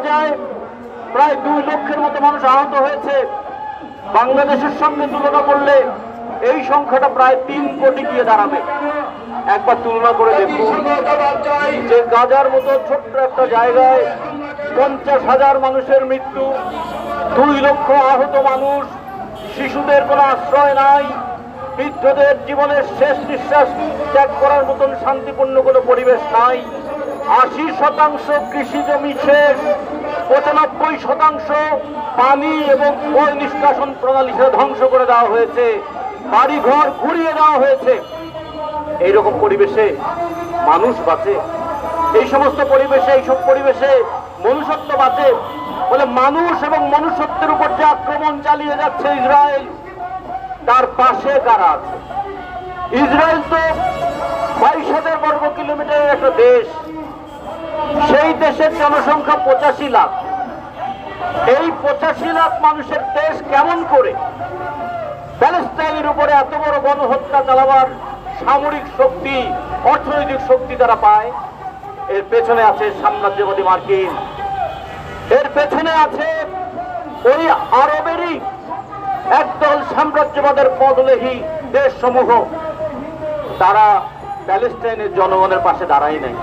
গাজায় প্রায় দুই লক্ষের মতো মানুষ আহত হয়েছে। বাংলাদেশের সঙ্গে তুলনা করলে এই সংখ্যাটা প্রায় তিন কোটি গিয়ে দাঁড়াবে। একবার তুলনা করে যে গাজার মতো ছোট্ট একটা জায়গায় পঞ্চাশ হাজার মানুষের মৃত্যু, দুই লক্ষ আহত মানুষ, শিশুদের কোনো আশ্রয় নাই, বৃদ্ধদের জীবনের শেষ নিঃশ্বাস ত্যাগ করার মতন শান্তিপূর্ণ কোনো পরিবেশ নাই। আশি শতাংশ কৃষি জমি শেষ পঁচানব্বই শতাংশ পানি এবং বই নিষ্কাশন প্রণালী সেটা ধ্বংস করে দেওয়া হয়েছে, বাড়িঘর ঘুরিয়ে দেওয়া হয়েছে। এইরকম পরিবেশে মানুষ বাঁচে, এই সমস্ত পরিবেশে, এইসব পরিবেশে মনুষ্যত্ব বাঁচে বলে মানুষ এবং মনুষ্যত্বের উপর যে আক্রমণ চালিয়ে যাচ্ছে ইসরায়েল, তার পাশে কারা আছে? ইসরায়েল তো বাইশ হাজার বর্গ কিলোমিটারের একটা দেশ। সেই দেশের জনসংখ্যা পঁচাশি লাখ। এই পঁচাশি লাখ মানুষের দেশ কেমন করে? প্যালেস্টাইনের উপরে এত বড় গণহত্যা চালাবার সামরিক শক্তি, অর্থনৈতিক শক্তি তারা পায়, এর পেছনে আছে সাম্রাজ্যবাদী মার্কিন। এর পেছনে আছে ওই আরবেরই একদল সাম্রাজ্যবাদের পদলেহী দেশ সমূহ তারা প্যালেস্টাইনের জনগণের পাশে দাঁড়ায় নাই।